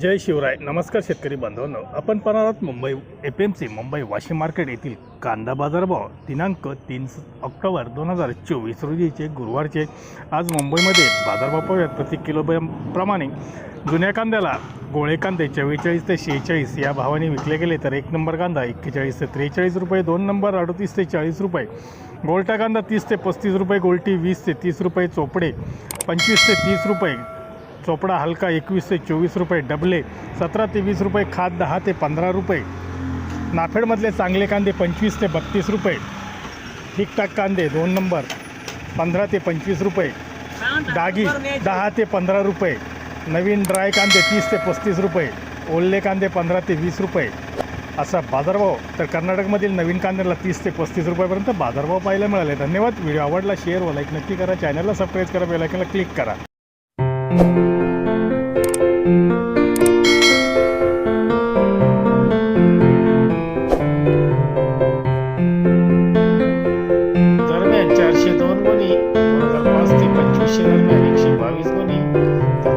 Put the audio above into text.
जय शिवराय. नमस्कार शेतकरी बांधवांनो. आपण पाहणार आहोत Mumbai F M C Mumbai Washim market येथील कांदा बाजारभाव. दिनांक तीन ऑक्टोबर दोन हजार चोवीस रोजीचे गुरुवारचे. आज मुंबईमध्ये बाजारभाव पाहूयात. प्रति किलो प्रमाणे जुन्या कांद्याला गोळे कांदे चव्वेचाळीस ते शेहेचाळीस या भावाने विकले गेले तर एक नंबर कांदा एक्केचाळीस ते त्रेचाळीस रुपये दोन नंबर अडतीस ते चाळीस रुपये. गोलटा कांदा तीस ते पस्तीस रुपये गोलटी वीस ते तीस रुपये चोपडे पंचवीस ते तीस रुपये. चोपडा हलका एकवीस ते चोवीस रुपये डबले सतरा ते वीस रुपये खाद दहा ते पंधरा रुपये. नाफेडमधले चांगले कांदे पंचवीस ते बत्तीस रुपये. ठीकठाक कांदे दोन नंबर पंधरा ते पंचवीस रुपये. डागी दहा ते पंधरा रुपये. नवीन ड्राय कांदे तीस ते पस्तीस रुपये. ओल्ले कांदे पंधरा ते वीस रुपये. असा बाजारभाव तर कर्नाटकमधील नवीन कांद्याला तीस ते पस्तीस रुपयापर्यंत बाजारभाव पाहायला मिळाले. धन्यवाद. व्हिडिओ आवडला शेअर व लाईक नक्की करा. चॅनलला सबस्क्राईब करा बेलायकनला क्लिक करा. दरम्यान चारशे दोन गुणी दोन ते पंचवीसशे दरम्यान एकशे बावीस गुणी तर